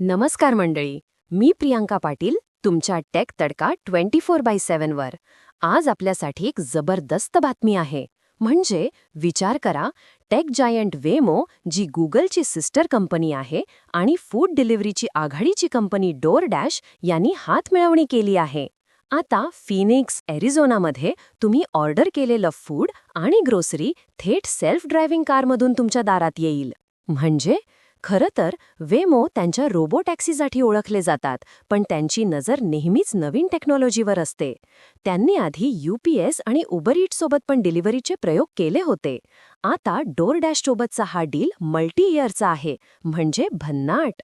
नमस्कार मंडळी मी प्रियांका पाटील तुमच्या take tadka twenty four by सेव्हनवर आज आपल्यासाठी एक जबरदस्त बातमी आहे. म्हणजे विचार करा टेक जायंट वेमो जी गुगलची सिस्टर कंपनी आहे आणि फूड डिलिव्हरीची आघाडीची कंपनी डोर डॅश यांनी हातमिळवणी केली आहे. आता फिनिक्स एरिझोनामध्ये तुम्ही ऑर्डर केलेलं फूड आणि ग्रोसरी थेट सेल्फ ड्रायव्हिंग कारमधून तुमच्या दारात येईल. म्हणजे खरं तर वेमो त्यांच्या रोबो टॅक्सीसाठी ओळखले जातात पण त्यांची नजर नेहमीच नवीन टेक्नॉलॉजीवर असते. त्यांनी आधी यूपीएस आणि उबर सोबत पण डिलिव्हरीचे प्रयोग केले होते. आता डोर डॅशसोबतचा हा डील मल्टी इयरचा आहे म्हणजे भन्नाट.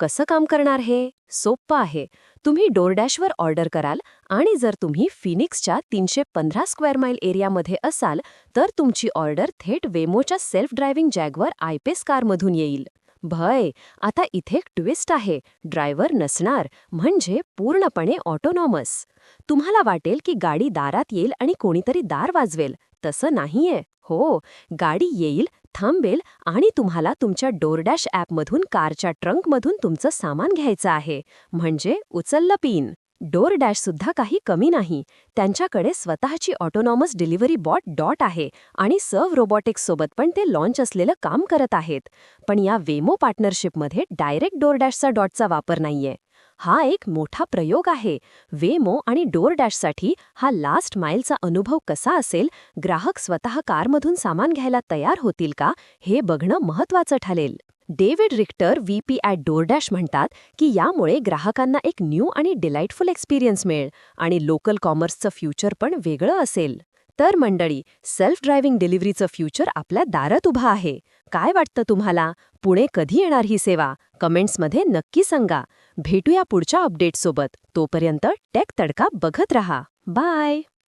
कसं काम करणार हे? सोप्पं आहे. तुम्ही डोरडॅशवर ऑर्डर कराल आणि जर तुम्ही फिनिक्सच्या तीनशे पंधरा स्क्वेअर माईल एरियामध्ये असाल तर तुमची ऑर्डर थेट वेमोच्या सेल्फ ड्रायव्हिंग जॅगवर आयपेस कारमधून येईल. भय आता इथे एक ट्विस्ट आहे. ड्रायव्हर नसणार म्हणजे पूर्णपणे ऑटोनॉमस. तुम्हाला वाटेल की गाडी दारात येईल आणि कोणीतरी दार वाजवेल. तसं नाहीये. हो गाडी येईल थांबेल आणि तुम्हाला तुमच्या डोरडॅश ॲपमधून कारच्या ट्रंकमधून तुमचं सामान घ्यायचं आहे. म्हणजे उचललं पिन. डोर सुद्धा काही कमी नाही. त्यांच्याकडे स्वतःची ऑटोनॉमस डिलिव्हरी बॉट डॉट आहे आणि सर्व रोबॉटिक्ससोबत पण ते लॉन्च असलेलं काम करत आहेत. पण या वेमो पार्टनरशिपमध्ये डायरेक्ट डोरडॅशचा डॉटचा वापर नाहीये. हा एक मोठा प्रयोग आहे. वेमो आणि डोर डॅशसाठी हा लास्ट माईलचा अनुभव कसा असेल? ग्राहक स्वतः कारमधून सामान घ्यायला तयार होतील का? हे बघणं महत्वाचं ठरेल. David Richter V P at डोरडॅश म्हणतात की यामुळे ग्राहकांना एक न्यू आणि डिलाइटफुल एक्सपिरियन्स मिळेल आणि लोकल कॉमर्सचं फ्युचर पण वेगळं असेल. तर मंडळी सेल्फ ड्रायव्हिंग डिलिव्हरीचं फ्युचर आपल्या दारात उभं आहे. काय वाटतं तुम्हाला? पुणे कधी येणार ही सेवा? कमेंट्समध्ये नक्की सांगा. भेटूया पुढच्या अपडेटसोबत तोपर्यंत टेक तडका बघत रहा. बाय